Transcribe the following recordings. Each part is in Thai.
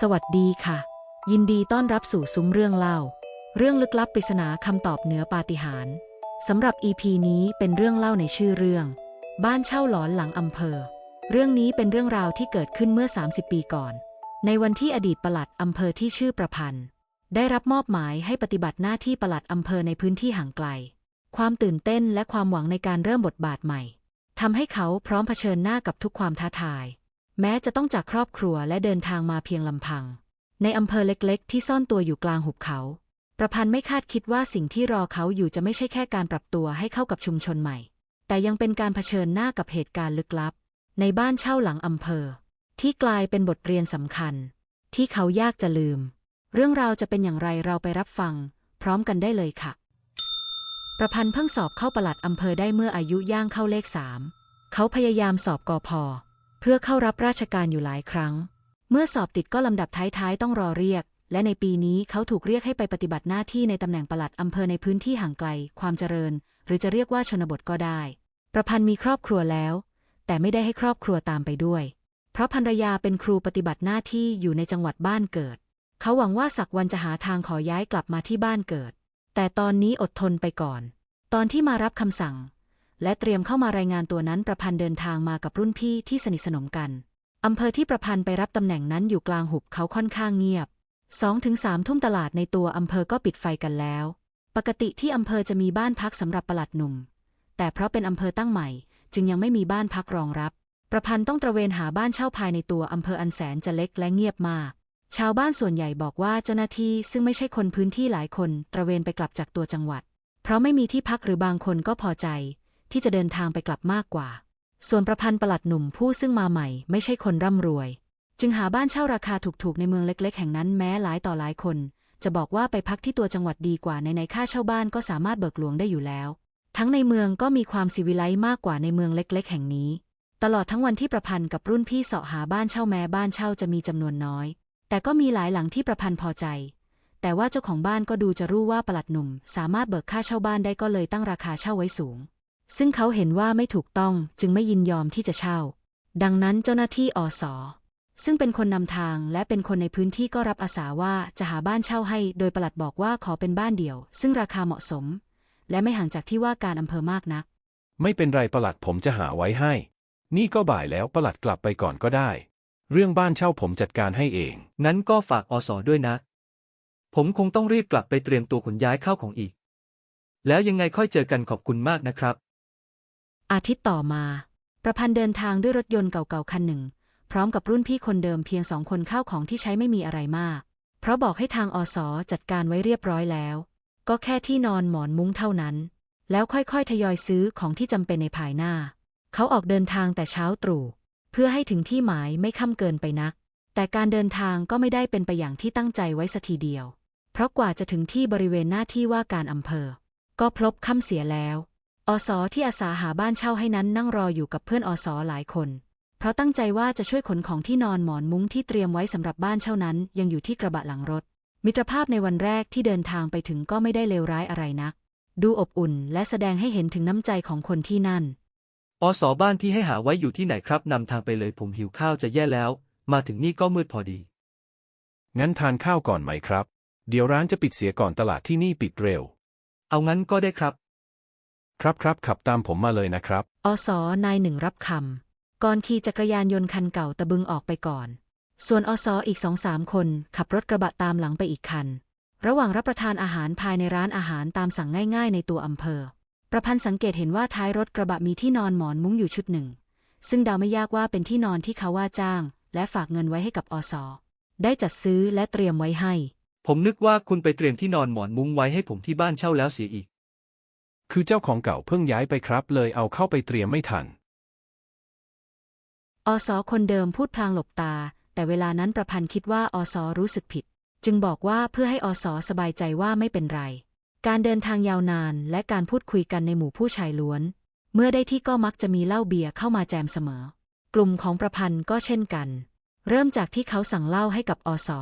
สวัสดีค่ะ ยินดีต้อนรับสู่ซุ้มเรื่องเล่า เรื่องลึกลับปริศนาคำตอบเหนือปาฏิหาริย์สำหรับ EP นี้เป็นเรื่องเล่าในชื่อเรื่อง บ้านเช่าหลอนหลังอำเภอ เรื่องนี้เป็นเรื่องราวที่เกิดขึ้นเมื่อ 30 ปีก่อน ในวันที่อดีตปลัดอำเภอที่ชื่อประพันธ์ ได้รับมอบหมายให้ปฏิบัติหน้าที่ปลัดอำเภอในพื้นที่ห่างไกล ความตื่นเต้นและความหวังในการเริ่มบทบาทใหม่ทำให้เขาพร้อมเผชิญหน้ากับทุกความท้าทาย แม้จะต้องจากครอบครัวและเดินทางมาเพียงลำพัง ในอำเภอเล็กๆ ที่ซ่อนตัวอยู่กลางหุบเขา ประพันธ์ไม่คาดคิดว่าสิ่งที่รอเขาอยู่จะไม่ใช่แค่การปรับตัวให้เข้ากับชุมชนใหม่ แต่ยังเป็นการเผชิญหน้ากับเหตุการณ์ลึกลับ ในบ้านเช่าหลังอำเภอ ที่กลายเป็นบทเรียนสำคัญ ที่เขายากจะลืม เรื่องราวจะเป็นอย่างไรเราไปรับฟัง พร้อมกันได้เลยค่ะ ประพันธ์เพิ่งสอบเข้าปลัดอำเภอได้เมื่ออายุย่างเข้าเลขสามเขาพยายามสอบกอพอ เพื่อเข้ารับราชการอยู่หลายครั้ง เมื่อสอบติดก็ลำดับท้ายๆ ต้องรอเรียก และในปีนี้เขาถูกเรียกให้ไปปฏิบัติหน้าที่ในตำแหน่งปลัดอำเภอในพื้นที่ห่างไกล ความเจริญ หรือจะเรียกว่าชนบทก็ได้ ประพันธ์มีครอบครัวแล้ว แต่ไม่ได้ให้ครอบครัวตามไปด้วย เพราะภรรยาเป็นครูปฏิบัติหน้าที่อยู่ในจังหวัดบ้านเกิด เขาหวังว่าสักวันจะหาทางขอย้ายกลับมาที่บ้านเกิด แต่ตอนนี้อดทนไปก่อน ตอนที่มารับคำสั่ง และเตรียมเข้ามารายงานตัวนั้นประพันธ์เดินทางมากับรุ่นพี่ที่สนิทสนมกันอำเภอที่ประพันธ์ไปรับตำแหน่งนั้นอยู่กลางหุบเขาค่อนข้างเงียบสองถึงสามทุ่มตลาดในตัวอำเภอก็ปิดไฟกันแล้ว ปกติที่อำเภอจะมีบ้านพักสำหรับประหลัดหนุ่ม แต่เพราะเป็นอำเภอตั้งใหม่ จึงยังไม่มีบ้านพักรองรับ ประพันธ์ต้องตระเวนหาบ้านเช่าภายในตัวอำเภออันแสนจะเล็กและเงียบมาก ชาวบ้านส่วนใหญ่บอกว่าเจ้าหน้าที่ซึ่งไม่ใช่คนพื้นที่หลายคนตระเวนไปกลับจากตัวจังหวัด เพราะไม่มีที่พักหรือบางคนก็พอใจ ที่จะเดินทางไปกลับมากกว่า ส่วนประพันธ์ประหลัดหนุ่มผู้ซึ่งมาใหม่ไม่ใช่คนร่ำรวย จึงหาบ้านเช่าราคาถูกๆในเมืองเล็ก ๆ แห่งนั้นแม้หลายต่อหลายคน จะบอกว่าไปพักที่ตัวจังหวัดดีกว่าในในค่าเช่าบ้านก็สามารถเบิกหลวงได้อยู่แล้ว ทั้งในเมืองก็มีความสิวิไลมากกว่าในเมืองเล็ก ๆ แห่งนี้ ตลอดทั้งวันที่ประพันธ์กับรุ่นพี่เสาะหาบ้านเช่าแม้บ้านเช่าจะมีจำนวนน้อย แต่ก็มีหลายหลังที่ประพันธ์พอใจแต่ว่าเจ้าของบ้านก็ดูจะรู้ว่าปลัดหนุ่ม สามารถเบิกค่าเช่าบ้านได้ก็เลยตั้งราคาเช่าไว้สูง ซึ่งเขาเห็นว่าไม่ถูกต้องจึงไม่ยินยอมที่จะเช่า ดังนั้นเจ้าหน้าที่อสซึ่งเป็นคนนำทางและเป็นคนในพื้นที่ก็รับอาสาว่าจะหาบ้านเช่าให้ โดยปลัดบอกว่าขอเป็นบ้านเดี่ยว ซึ่งราคาเหมาะสม และไม่ห่างจากที่ว่าการอำเภอมากนัก ไม่เป็นไรประหลัดผมจะหาไว้ให้ นี่ก็บ่ายแล้วประหลัดกลับไปก่อนก็ได้ เรื่องบ้านเช่าผมจัดการให้เอง งั้นก็ฝากอสอด้วยนะ ผมคงต้องรีบกลับไปเตรียมตัวขนย้ายเข้าของอีก แล้วยังไงค่อยเจอกันขอบคุณมากนะครับ อาทิตย์ต่อมา ประพันธ์เดินทางด้วยรถยนต์เก่าๆคันหนึ่ง พร้อมกับรุ่นพี่คนเดิมเพียงสองคนเข้าของที่ใช้ไม่มีอะไรมาก เพราะบอกให้ทางอสจัดการไว้เรียบร้อยแล้ว ก็แค่ที่นอนหมอนมุ้งเท่านั้น แล้วค่อยๆทยอยซื้อของที่จำเป็นในภายหน้า เขาออกเดินทางแต่เช้าตรู่เพื่อให้ถึงที่หมายไม่ค่ำเกินไปนัก แต่การเดินทางก็ไม่ได้เป็นไปอย่างที่ตั้งใจไว้สัทีเดียว เพราะกว่าจะถึงที่บริเวณหน้าที่ว่าการอำเภอ ก็พลบค่ำเสียแล้ว อสอที่อาสาหาบ้านเช่าให้นั้นนั่งรออยู่กับเพื่อนอสอหลายคน เพราะตั้งใจว่าจะช่วยขนของที่นอนหมอนมุ้งที่เตรียมไว้สำหรับบ้านเช่านั้น ยังอยู่ที่กระบะหลังรถ มิตรภาพในวันแรกที่เดินทางไปถึงก็ไม่ได้เลวร้ายอะไรนัก ดูอบอุ่นและแสดงให้เห็นถึงน้ำใจของคนที่นั่น อสอบ้านที่ให้หาไว้อยู่ที่ไหนครับนำทางไปเลยผมหิวข้าวจะแย่แล้ว มาถึงนี่ก็มืดพอดี งั้นทานข้าวก่อนไหมครับ เดี๋ยวร้านจะปิดเสียก่อนตลาดที่นี่ปิดเร็ว เอางั้นก็ได้ครับ ครับครับขับตามผมมาเลยนะครับ อสอนายหนึ่งรับคำก่อนขี่จักรยานยนต์คันเก่าตะบึงออกไปก่อน ส่วนอสออีกสองสามคนขับรถกระบะตามหลังไปอีกคัน ระหว่างรับประทานอาหารภายในร้านอาหารตามสั่งง่ายๆ ในตัวอำเภอ ประพันธ์สังเกตเห็นว่าท้ายรถกระบะมีที่นอนหมอนมุ้งอยู่ชุดหนึ่ง ซึ่งเดาไม่ยากว่าเป็นที่นอนที่เขาว่าจ้าง และฝากเงินไว้ให้กับอสได้จัดซื้อและเตรียมไว้ให้ ผมนึกว่าคุณไปเตรียมที่นอนหมอนมุ้งไว้ให้ผมที่บ้านเช่าแล้วเสียอีก คือเจ้าของเก่าเพิ่งย้ายไปครับ เลยเอาเข้าไปเตรียมไม่ทัน อสอคนเดิมพูดพลางหลบตา แต่เวลานั้นประพันธ์คิดว่าอสอรู้สึกผิด จึงบอกว่าเพื่อให้อสอสบายใจว่าไม่เป็นไร การเดินทางยาวนานและการพูดคุยกันในหมู่ผู้ชายล้วน เมื่อได้ที่ก็มักจะมีเหล้าเบียร์เข้ามาแจมเสมอ กลุ่มของประพันธ์ก็เช่นกัน เริ่มจากที่เขาสั่งเหล้าให้กับอสอ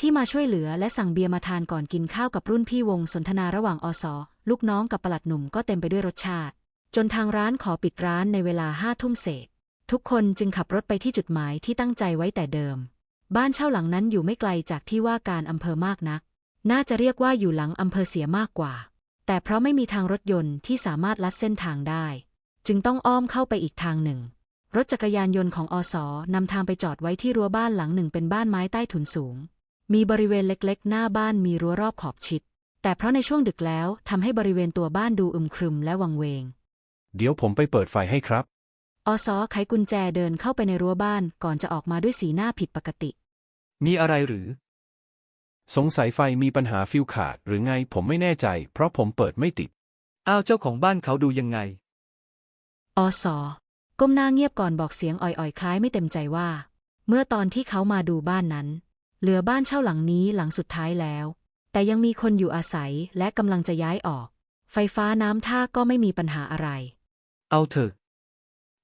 ที่มาช่วยเหลือและสั่งเบียร์มาทานก่อนกินข้าวกับรุ่นพี่วงสนทนาระหว่างอสลูกน้องกับปลัดหนุ่มก็เต็มไปด้วยรสชาติ จนทางร้านขอปิดร้านในเวลาห้าทุ่มเศษ ทุกคนจึงขับรถไปที่จุดหมายที่ตั้งใจไว้แต่เดิม บ้านเช่าหลังนั้นอยู่ไม่ไกลจากที่ว่าการอำเภอมากนัก น่าจะเรียกว่าอยู่หลังอำเภอเสียมากกว่า แต่เพราะไม่มีทางรถยนต์ที่สามารถลัดเส้นทางได้ จึงต้องอ้อมเข้าไปอีกทางหนึ่ง รถจักรยานยนต์ของอสนำทางไปจอดไว้ที่รั้วบ้านหลังหนึ่งเป็นบ้านไม้ใต้ถุนสูง มีบริเวณเล็กๆ หน้าบ้านมีรั้วรอบขอบชิด แต่เพราะในช่วงดึกแล้วทำให้บริเวณตัวบ้านดูอึมครึมและวังเวง เดี๋ยวผมไปเปิดไฟให้ครับ อสไขกุญแจเดินเข้าไปในรั้วบ้านก่อนจะออกมาด้วยสีหน้าผิดปกติ มีอะไรหรือ สงสัยไฟมีปัญหาฟิวขาดหรือไงผมไม่แน่ใจ เพราะผมเปิดไม่ติด อ้าวเจ้าของบ้านเขาดูยังไง อสก้มหน้าเงียบก่อนบอกเสียงอ่อยๆ คล้ายไม่เต็มใจว่า เมื่อตอนที่เขามาดูบ้านนั้น เหลือบ้านเช่าหลังนี้หลังสุดท้ายแล้ว แต่ยังมีคนอยู่อาศัยและกำลังจะย้ายออก ไฟฟ้าน้ำท่าก็ไม่มีปัญหาอะไร เอาเถอะ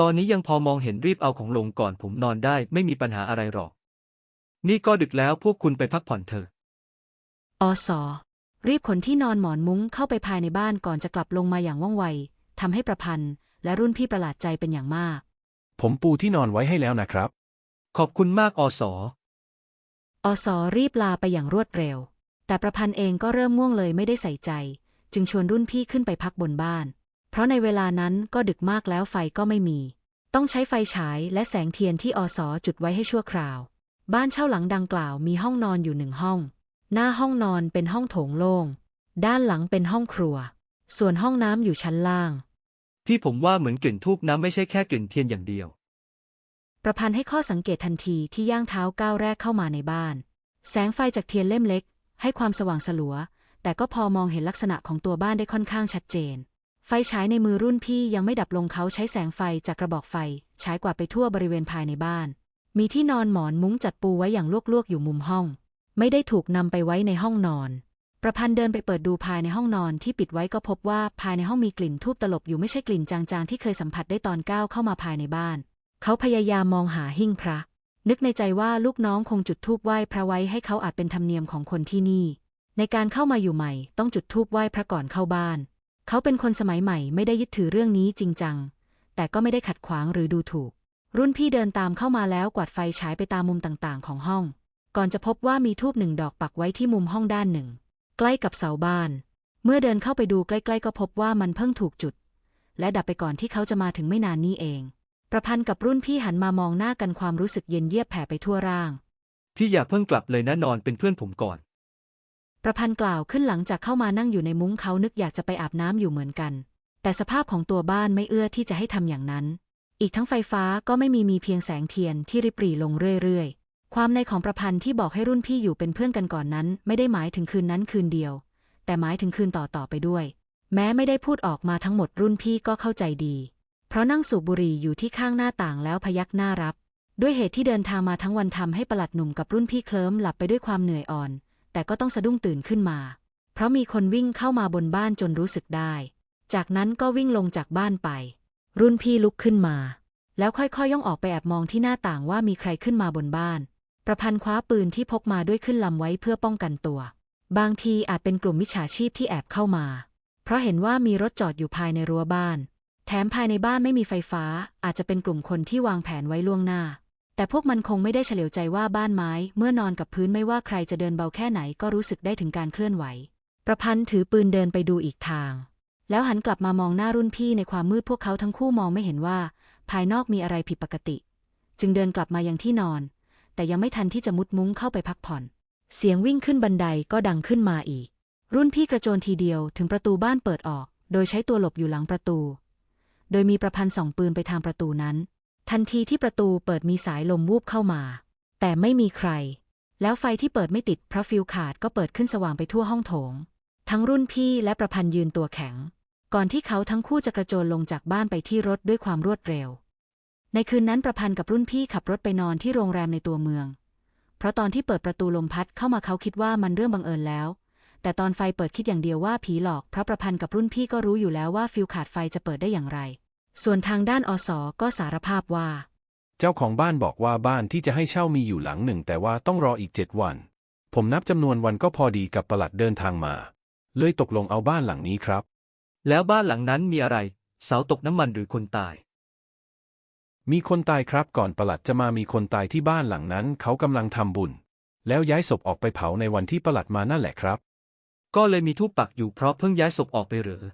ตอนนี้ยังพอมองเห็นรีบเอาของลงก่อนผมนอนได้ไม่มีปัญหาอะไรหรอก นี่ก็ดึกแล้วพวกคุณไปพักผ่อนเถอะ อสรีบขนที่นอนหมอนมุ้งเข้าไปภายในบ้านก่อนจะกลับลงมาอย่างว่องไวทำให้ประพันธ์และรุ่นพี่ประหลาดใจเป็นอย่างมาก ผมปูที่นอนไว้ให้แล้วนะครับ ขอบคุณมากอสอ อสอรีบลาไปอย่างรวดเร็ว แต่ประพันธ์เองก็เริ่มง่วงเลยไม่ได้ใส่ใจ จึงชวนรุ่นพี่ขึ้นไปพักบนบ้าน เพราะในเวลานั้นก็ดึกมากแล้วไฟก็ไม่มี ต้องใช้ไฟฉายและแสงเทียนที่อสอจุดไว้ให้ชั่วคราว บ้านเช่าหลังดังกล่าวมีห้องนอนอยู่หนึ่งห้อง หน้าห้องนอนเป็นห้องโถงโล่ง ด้านหลังเป็นห้องครัว ส่วนห้องน้ำอยู่ชั้นล่างพี่ผมว่าเหมือนกลิ่นทูบน้ำไม่ใช่แค่กลิ่นเทียนอย่างเดียว ประพันธ์ให้ข้อสังเกตทันทีที่ย่างเท้าก้าวแรกเข้ามาในบ้าน แสงไฟจากเทียนเล่มเล็ก ให้ความสว่างสลัว แต่ก็พอมองเห็นลักษณะของตัวบ้านได้ค่อนข้างชัดเจน ไฟฉายในมือรุ่นพี่ยังไม่ดับลงเขาใช้แสงไฟจากกระบอกไฟฉายกวาดไปทั่วบริเวณภายในบ้าน มีที่นอนหมอนมุ้งจัดปูไว้อย่างลวกๆอยู่มุมห้อง ไม่ได้ถูกนำไปไว้ในห้องนอน ประพันธ์เดินไปเปิดดูภายในห้องนอนที่ปิดไว้ก็พบว่าภายในห้องมีกลิ่นทูบตลบอยู่ไม่ใช่กลิ่นจางๆที่เคยสัมผัสได้ตอนก้าวเข้ามาภายในบ้าน เขาพยายามมองหาหิ้งพระ นึกในใจว่าลูกน้องคงจุดธูปไหว้พระไว้ให้เขาอาจเป็นธรรมเนียมของคนที่นี่ ในการเข้ามาอยู่ใหม่ ต้องจุดธูปไหว้พระก่อนเข้าบ้าน เขาเป็นคนสมัยใหม่ไม่ได้ยึดถือเรื่องนี้จริงจัง แต่ก็ไม่ได้ขัดขวางหรือดูถูก รุ่นพี่เดินตามเข้ามาแล้วกวาดไฟฉายไปตามมุมต่างๆ ของห้อง ก่อนจะพบว่ามีทูบหนึ่งดอกปักไว้ที่มุมห้องด้านหนึ่ง ใกล้กับเสาบ้าน เมื่อเดินเข้าไปดูใกล้ ๆ ก็พบว่ามันเพิ่งถูกจุด และดับไปก่อนที่เขาจะมาถึงไม่นานนี้เอง ประพันธ์กับรุ่นพี่หันมามองหน้ากันความรู้สึกเย็นเยียบแผ่ไปทั่วร่าง พี่อย่าเพิ่งกลับเลยนะนอนเป็นเพื่อนผมก่อน ประพันธ์กล่าวขึ้นหลังจากเข้ามานั่งอยู่ในมุ้งเขานึกอยากจะไปอาบน้ำอยู่เหมือนกัน แต่สภาพของตัวบ้านไม่เอื้อที่จะให้ทำอย่างนั้น อีกทั้งไฟฟ้าก็ไม่มีมีเพียงแสงเทียนที่ริบหรี่ลงเรื่อยๆ ความในของประพันธ์ที่บอกให้รุ่นพี่อยู่เป็นเพื่อนกันก่อนนั้น ไม่ได้หมายถึงคืนนั้นคืนเดียว แต่หมายถึงคืนต่อๆไปด้วย แม้ไม่ได้พูดออกมาทั้งหมดรุ่นพี่ก็เข้าใจดี เพราะนั่งสูบบุหรี่อยู่ที่ข้างหน้าต่างแล้วพยักหน้ารับ ด้วยเหตุที่เดินทางมาทั้งวันทำให้ประหลัดหนุ่มกับรุ่นพี่เคลิ้มหลับไปด้วยความเหนื่อยอ่อน แต่ก็ต้องสะดุ้งตื่นขึ้นมา เพราะมีคนวิ่งเข้ามาบนบ้านจนรู้สึกได้ จากนั้นก็วิ่งลงจากบ้านไป รุ่นพี่ลุกขึ้นมา แล้วค่อยๆย่องออกไปแอบมองที่หน้าต่างว่ามีใครขึ้นมาบนบ้าน ประพันธ์คว้าปืนที่พกมาด้วยขึ้นลำไว้เพื่อป้องกันตัว บางทีอาจเป็นกลุ่มมิจฉาชีพที่แอบเข้ามา เพราะเห็นว่ามีรถจอดอยู่ภายในรั้วบ้าน แถมภายในบ้านไม่มีไฟฟ้า อาจจะเป็นกลุ่มคนที่วางแผนไว้ล่วงหน้า แต่พวกมันคงไม่ได้เฉลียวใจว่าบ้านไม้ เมื่อนอนกับพื้นไม่ว่าใครจะเดินเบาแค่ไหนก็รู้สึกได้ถึงการเคลื่อนไหว ประพันธ์ถือปืนเดินไปดูอีกทาง แล้วหันกลับมามองหน้ารุ่นพี่ในความมืดพวกเขาทั้งคู่มองไม่เห็นว่า ภายนอกมีอะไรผิดปกติ จึงเดินกลับมายังที่นอน แต่ยังไม่ทันที่จะมุดมุ้งเข้าไปพักผ่อน เสียงวิ่งขึ้นบันไดก็ดังขึ้นมาอีก รุ่นพี่กระโจนทีเดียวถึงประตูบ้านเปิดออก โดยใช้ตัวหลบอยู่หลังประตู โดยมีประพันธ์ส่องปืนไปทางประตูนั้น ทันทีที่ประตูเปิดมีสายลมวูบเข้ามา แต่ไม่มีใคร แล้วไฟที่เปิดไม่ติดเพราะฟิวขาดก็เปิดขึ้นสว่างไปทั่วห้องโถง ทั้งรุ่นพี่และประพันธ์ยืนตัวแข็ง ก่อนที่เขาทั้งคู่จะกระโจนลงจากบ้านไปที่รถด้วยความรวดเร็ว ในคืนนั้นประพันธ์กับรุ่นพี่ขับรถไปนอนที่โรงแรมในตัวเมือง เพราะตอนที่เปิดประตูลมพัดเข้ามาเขาคิดว่ามันเรื่องบังเอิญแล้ว แต่ตอนไฟเปิดคิดอย่างเดียวว่าผีหลอกเพราะประพันธ์กับรุ่นพี่ก็รู้อยู่แล้วว่าฟิวขาดไฟจะเปิดได้อย่างไร ส่วนทางด้านอสก็สารภาพว่า เจ้าของบ้านบอกว่าบ้านที่จะให้เช่ามีอยู่หลังหนึ่ง แต่ว่าต้องรออีกเจ็ดวัน ผมนับจำนวนวันก็พอดีกับประหลัดเดินทางมา เลยตกลงเอาบ้านหลังนี้ครับ แล้วบ้านหลังนั้นมีอะไร เสาตกน้ำมันหรือคนตาย มีคนตายครับก่อนประหลัดจะมามีคนตายที่บ้านหลังนั้น เขากำลังทำบุญ แล้วย้ายศพออกไปเผาในวันที่ประหลัดมานั่นแหละครับ ก็เลยมีทูปปักอยู่เพราะเพิ่งย้ายศพออกไปเหรอ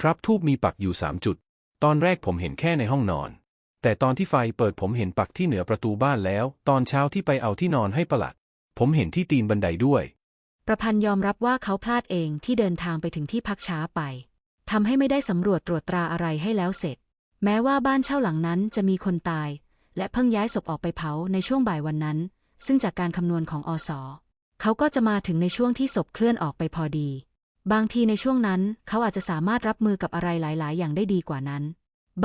ครับทูบมีปักอยู่สามจุด ตอนแรกผมเห็นแค่ในห้องนอน แต่ตอนที่ไฟเปิดผมเห็นปักที่เหนือประตูบ้านแล้ว ตอนเช้าที่ไปเอาที่นอนให้ประหลัด ผมเห็นที่ตีนบันไดด้วย ประพันธ์ยอมรับว่าเขาพลาดเองที่เดินทางไปถึงที่พักช้าไปทำให้ไม่ได้สำรวจตรวจตราอะไรให้แล้วเสร็จ แม้ว่าบ้านเช่าหลังนั้นจะมีคนตาย และเพิ่งย้ายศพออกไปเผาในช่วงบ่ายวันนั้น ซึ่งจากการคำนวณของอส เขาก็จะมาถึงในช่วงที่ศพเคลื่อนออกไปพอดี บางทีในช่วงนั้นเขาอาจจะสามารถรับมือกับอะไรหลาย ๆ อย่างได้ดีกว่านั้น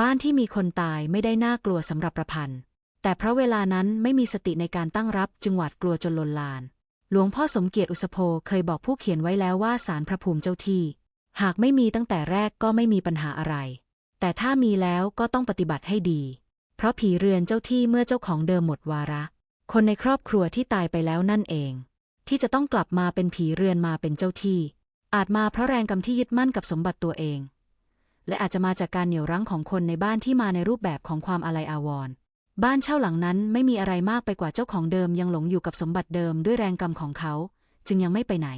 บ้านที่มีคนตายไม่ได้น่ากลัวสำหรับประพันธ์ แต่เพราะเวลานั้นไม่มีสติในการตั้งรับจึงหวาดกลัวจนลนลาน หลวงพ่อสมเกียรติอุสโภเคยบอกผู้เขียนไว้แล้วว่าสารพระภูมิเจ้าที่ หากไม่มีตั้งแต่แรกก็ไม่มีปัญหาอะไร แต่ถ้ามีแล้วก็ต้องปฏิบัติให้ดี เพราะผีเรือนเจ้าที่เมื่อเจ้าของเดิมหมดวาระ คนในครอบครัวที่ตายไปแล้วนั่นเอง ที่จะต้องกลับมาเป็นผีเรือนมาเป็นเจ้าที่ อาจมาเพราะแรงกรรมที่ยึดมั่นกับสมบัติตัวเอง และอาจจะมาจากการเหนี่ยวรั้งของคนในบ้านที่มาในรูปแบบของความอาลัยอาวรณ์บ้านเช่าหลังนั้นไม่มีอะไรมากไปกว่าเจ้าของเดิมยังหลงอยู่กับสมบัติเดิมด้วยแรงกรรมของเขา จึงยังไม่ไปไหน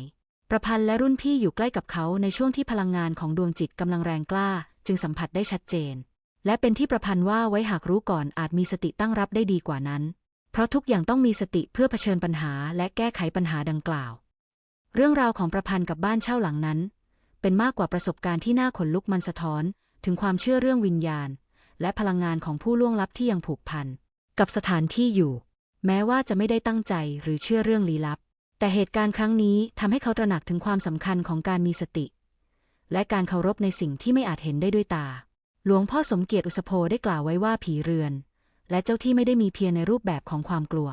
ประพันธ์และรุ่นพี่อยู่ใกล้กับเขาในช่วงที่พลังงานของดวงจิตกำลังแรงกล้า จึงสัมผัสได้ชัดเจน และเป็นที่ประพันธ์ว่าไว้หากรู้ก่อนอาจมีสติตั้งรับได้ดีกว่านั้น ราะทุกอย่างต้องมีสติเพื่อเผชิญปัญหาและแก้ไขปัญหาดังกล่าว เรื่องราวของประพันธ์กับบ้านเช่าหลังนั้น เป็นมากกว่าประสบการณ์ที่น่าขนลุกมันสะท้อน ถึงความเชื่อเรื่องวิญญาณ และพลังงานของผู้ล่วงลับที่ยังผูกพัน กับสถานที่อยู่ แม้ว่าจะไม่ได้ตั้งใจหรือเชื่อเรื่องลี้ลับ แต่เหตุการณ์ครั้งนี้ทำให้เขาตระหนักถึงความสำคัญของการมีสติ และการเคารพในสิ่งที่ไม่อาจเห็นได้ด้วยตา หลวงพ่อสมเกียรติอุสโภได้กล่าวไว้ว่าผีเรือน และเจ้าที่ไม่ได้มีเพียงในรูปแบบของความกลัว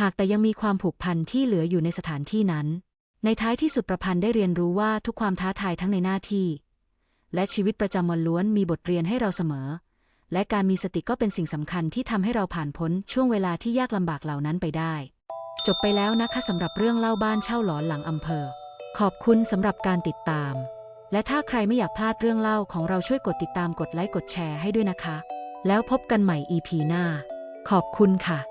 หากแต่ยังมีความผูกพันที่เหลืออยู่ในสถานที่นั้น ในท้ายที่สุดประพันธ์ได้เรียนรู้ว่าทุกความท้าทายทั้งในหน้าที่ และชีวิตประจำวันล้วนมีบทเรียนให้เราเสมอ และการมีสติก็เป็นสิ่งสำคัญที่ทำให้เราผ่านพ้นช่วงเวลาที่ยากลำบากเหล่านั้นไปได้ จบไปแล้วนะคะสำหรับเรื่องเล่าบ้านเช่าหลอนหลังอำเภอ ขอบคุณสำหรับการติดตามและถ้าใครไม่อยากพลาดเรื่องเล่าของเราช่วยกดติดตามกดไลค์กดแชร์ให้ด้วยนะคะ แล้วพบกันใหม่ EP หน้า ขอบคุณค่ะ